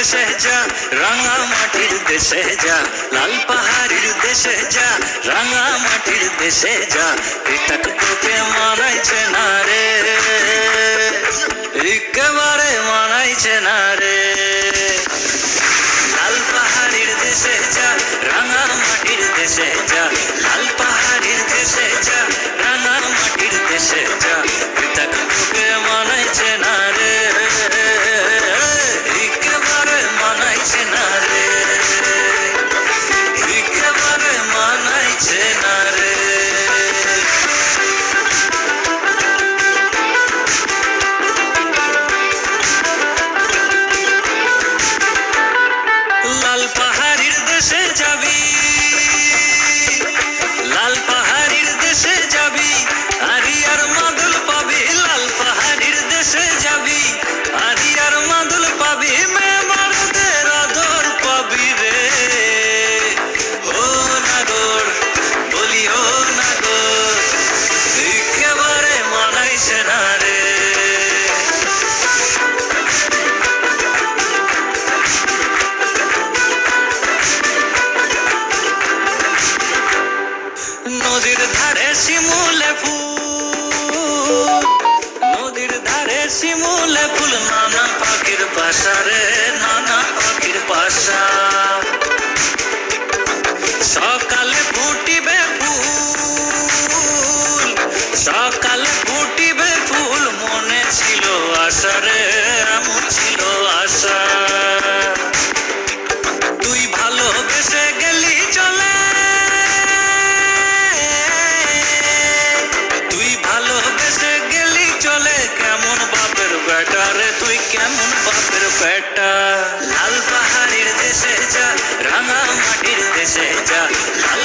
দেশে যা রাঙা মাটির দেশে যা, লাল পাহাড়ির দেশে যা রাঙা মাটির দেশে যা এটা তোকে মারাইছে নদীর ধারে শিমুলে ফুল নদীর ধারে শিমুলে ফুল নানা পাখির বাসারে পেটা লাল পাহাড়ের দেশে যা রাঙা মাটির দেশে যা। লাল